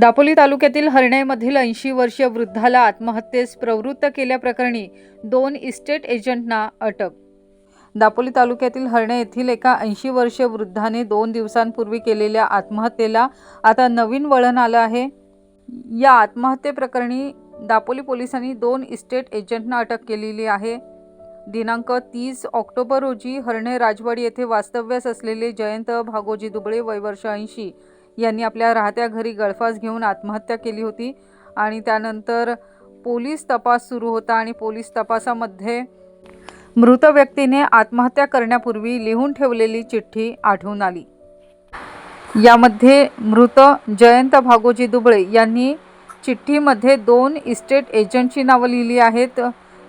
दापोली तालुक्यातील हरणेमधील ऐंशी वर्षीय वृद्धाला आत्महत्येस प्रवृत्त केल्याप्रकरणी दोन इस्टेट एजंटना अटक. दापोली तालुक्यातील हरणे येथील एका ऐंशी वर्षीय वृद्धाने दोन दिवसांपूर्वी केलेल्या आत्महत्येला आता नवीन वळण आलं आहे. या आत्महत्येप्रकरणी दापोली पोलिसांनी दोन इस्टेट एजंटना अटक केलेली आहे. दिनांक तीस ऑक्टोबर रोजी हरणे राजवाडी येथे वास्तव्यास असलेले जयंत भागोजी दुबळे वय वर्ष ऐंशी यांनी आपल्या राहत्या घरी गळफास घेऊन आत्महत्या केली होती. आणि त्यानंतर पोलीस तपास सुरू होता आणि पोलीस तपासामध्ये मृत व्यक्तीने आत्महत्या करण्यापूर्वी लिहून ठेवलेली चिठ्ठी आढळून आली. यामध्ये मृत जयंत भागोजी दुबळे यांनी चिठ्ठीमध्ये दोन इस्टेट एजंटची नावं लिहिली आहेत.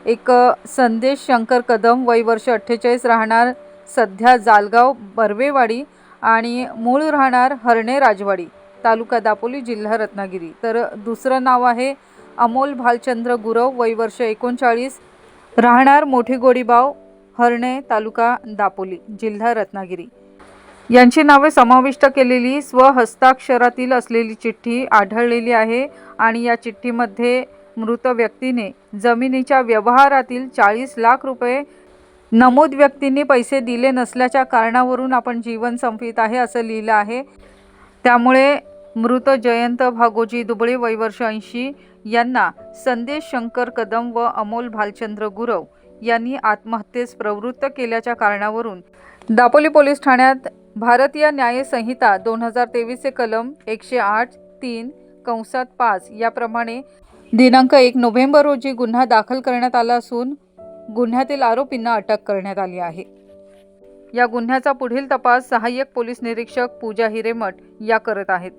एक संदेश शंकर कदम वय वर्ष अठ्ठेचाळीस राहणार सध्या जालगाव बर्वेवाडी आणि मूळ राहणार हरणे राजवाडी तालुका दापोली जिल्हा रत्नागिरी. तर दुसरं नाव आहे अमोल भालचंद्र गुरव वय वर्ष एकोणचाळीस. राहणार मोठी गोडीबाव हरणे तालुका दापोली जिल्हा रत्नागिरी. यांची नावे समाविष्ट केलेली स्वहस्ताक्षरातील असलेली चिठ्ठी आढळलेली आहे आणि या चिठ्ठीमध्ये मृत व्यक्तीने जमिनीच्या व्यवहारातील चाळीस लाख रुपये नमूद व्यक्तींनी पैसे दिले नसल्याच्या कारणावरून आपण जीवन संपवित आहे असं लिहिलं आहे. त्यामुळे मृत जयंत भागोजी दुबळे वयवर्ष ऐंशी यांना संदेश शंकर कदम व अमोल भालचंद्र गुरव यांनी आत्महत्येस प्रवृत्त केल्याच्या कारणावरून दापोली पोलीस ठाण्यात भारतीय न्याय संहिता दोन हजार तेवीसचे कलम एकशे आठ तीन कंसात पाच याप्रमाणे दिनांक एक नोव्हेंबर रोजी गुन्हा दाखल करण्यात आला असून गुन्ह्यातील आरोपींना अटक करण्यात आली आहे. या गुन्ह्याचा पुढील तपास सहाय्यक पोलीस निरीक्षक पूजा हिरेमठ या करत आहेत.